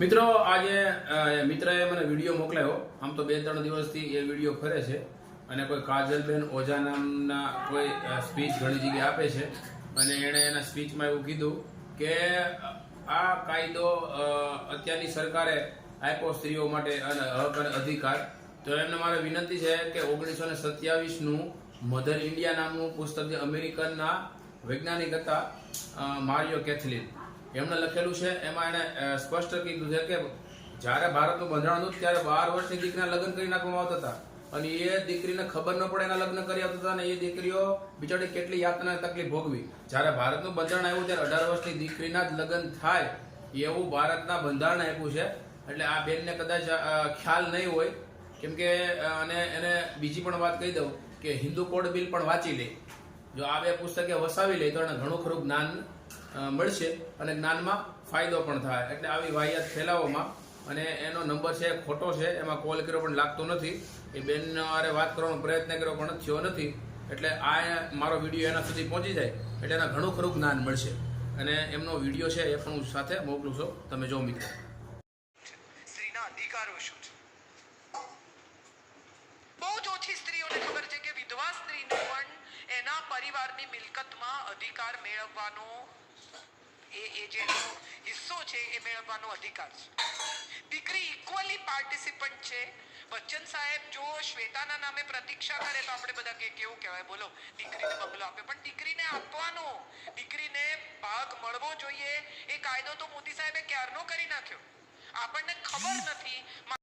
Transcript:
મિત્રો, આજે મિત્રએ મને વીડિયો મોકલાયો. આમ તો બે ત્રણ દિવસથી એ વીડિયો ફરે છે અને કોઈ કાજલબેન ઓઝા નામના કોઈ સ્પીચ ઘણી જગ્યાએ આપે છે. અને એણે એના સ્પીચમાં એવું કીધું કે આ કાયદો અત્યારની સરકારે આપ્યો સ્ત્રીઓ માટે અને અધિકાર. તો એમને મારે વિનંતી છે કે ઓગણીસો ને સત્યાવીસનું મધર ઇન્ડિયા નામનું પુસ્તક જે અમેરિકનના વૈજ્ઞાનિક હતા મારિયો કેથલિન એમણે લખેલું છે, એમાં એને સ્પષ્ટ કીધું છે કે જ્યારે ભારતનું બંધારણ હતું ત્યારે બાર વર્ષની દીકરીના લગ્ન કરી નાખવામાં આવતા હતા. અને એ દીકરીને ખબર ન પડે એના લગ્ન કરી આવતા હતા અને એ દીકરીઓ બિચારી કેટલી યાતના તકલીફ ભોગવી. જ્યારે ભારતનું બંધારણ આવ્યું ત્યારે અઢાર વર્ષની દીકરીના જ લગ્ન થાય એવું ભારતના બંધારણ આપ્યું છે. એટલે આ બેનને કદાચ ખ્યાલ નહીં હોય, કેમ કે અને એને બીજી પણ વાત કહી દઉં કે હિન્દુ કોડ બિલ પણ વાંચી લે. જો આ બે પુસ્તકે વસાવી લે તો એને ઘણું ખરું જ્ઞાન મળશે અને જ્ઞાનમાં ફાયદો પણ થાય. એટલે આવી વાહિયાત ફેલાવવામાં અને એનો નંબર છે, ખોટો છે, એમાં કોલ કર્યો પણ લાગતો નથી. એ બેન મારે વાત કરવાનો પ્રયત્ન કર્યો પણ થયો નથી. એટલે આ મારો વીડિયો એના સુધી પહોંચી જાય. એટલે એના ઘણું ખરું જ્ઞાન મળશે. અને એમનો વીડિયો છે એ પણ હું સાથે મોકલું છું. તમે જો મિત્રો. અધિકારો શું છે? બહુ જ ઓછી સ્ત્રીઓને ખબર છે કે વિધવા સ્ત્રીને પણ એના પરિવારની મિલકતમાં અધિકાર મેળવવાનો એ એ જે હિસ્સો છે એ મેળવવાનો અધિકાર છે. દીકરી ઇક્વલી પાર્ટિસિપન્ટ છે. બચ્ચન સાહેબ જો શ્વેતાના નામે પ્રતીક્ષા કરે તો આપણે બધા કે કેવું કહેવાય. બોલો, દીકરીને બગલો આપે. પણ દીકરીને આપવાનો, દીકરીને ભાગ મળવો જોઈએ એ કાયદો તો મોદી સાહેબે ક્યારનો કરી નાખ્યો? આપણને ખબર નથી.